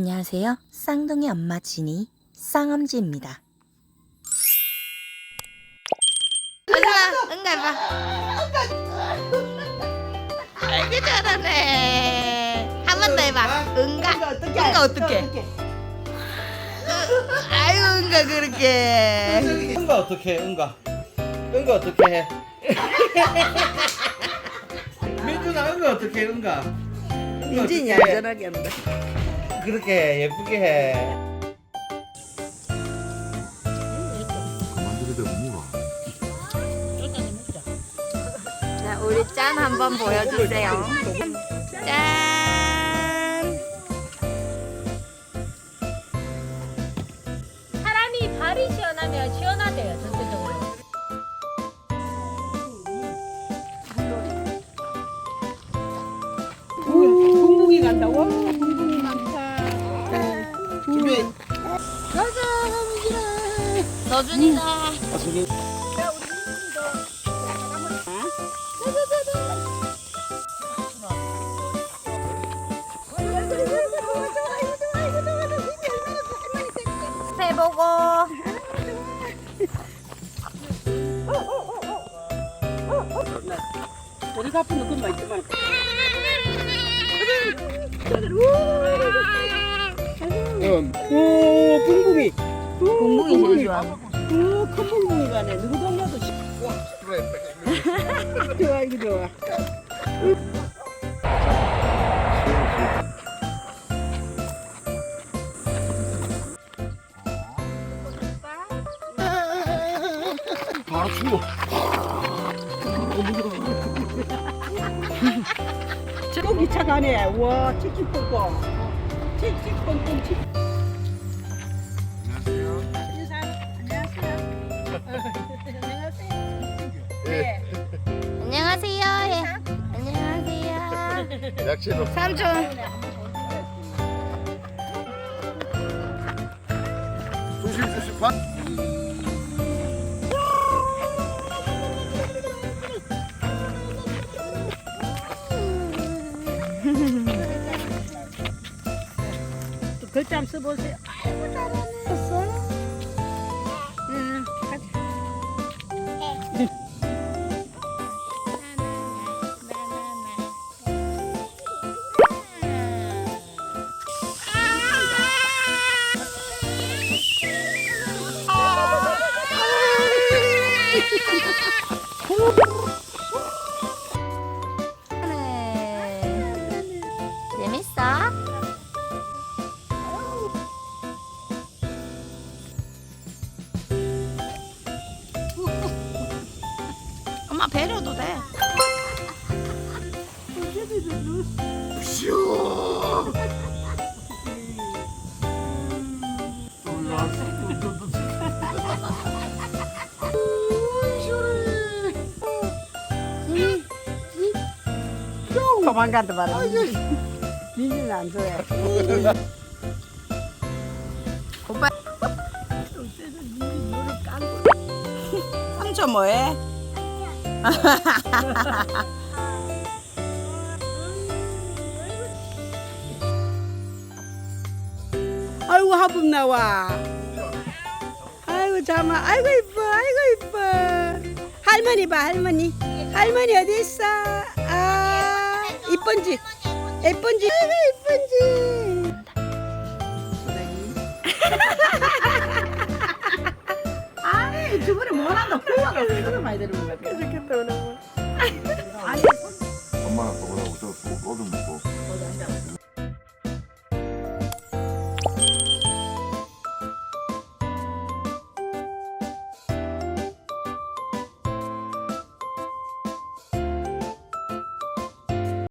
안녕하세요. 쌍둥이 엄마 진이 쌍엄지입니다. 은가, 은가 해봐. 아이고 잘하네. 한 번 더 해봐. 어떻게? 은가 어떻게? 아이고 은가 그렇게. 응가 어떻게 해? 응가 응가 어떻게 해? 민준아 응가 어떻게 해? 응가 응가 해? 안전하게 한다. 그렇게 예쁘게 해 만들어도 물어. 자, 우리 짠 한번 보여주세요. 짠. 사람이 발이 시원하면 시원하대요 전체적으로. 궁궁이 간다고? 서준이다. 새 보고. 우리 가쁜 그만 있지만. 오, 궁궁이. 공공이 제일 좋아. 오, 큰 궁궁이 가네. 누구 동네도 시- 좋아, 이거 좋아. 바로 추워. 또 기차 가네. 와, 뻥뻥. 칙칙 뻥뻥 칙. 인 안녕하세요. 안녕하세요. 네. 안녕하세요. 예. 안녕하세요. 약체로. 삼촌. 조심 조심. 반. 또 글자 한번 써보세요. 아이고 잘하네. 네. 재밌어? 엄마 배려도 돼. 도망간다 봐라. 민지는 안 좋아해. 오빠. 삼촌 뭐해? 아이고 하품 나와. 아이고 잠아. 아이고 이뻐. 아이고 이뻐. 할머니 봐 할머니. 할머니 어디 있어? 아 이쁜지. 예쁜지. 아이고 이쁜지. 아니 저번에 뭐한다 풀려가 왜 그래 많이 되는 거야? 좋겠다 오늘.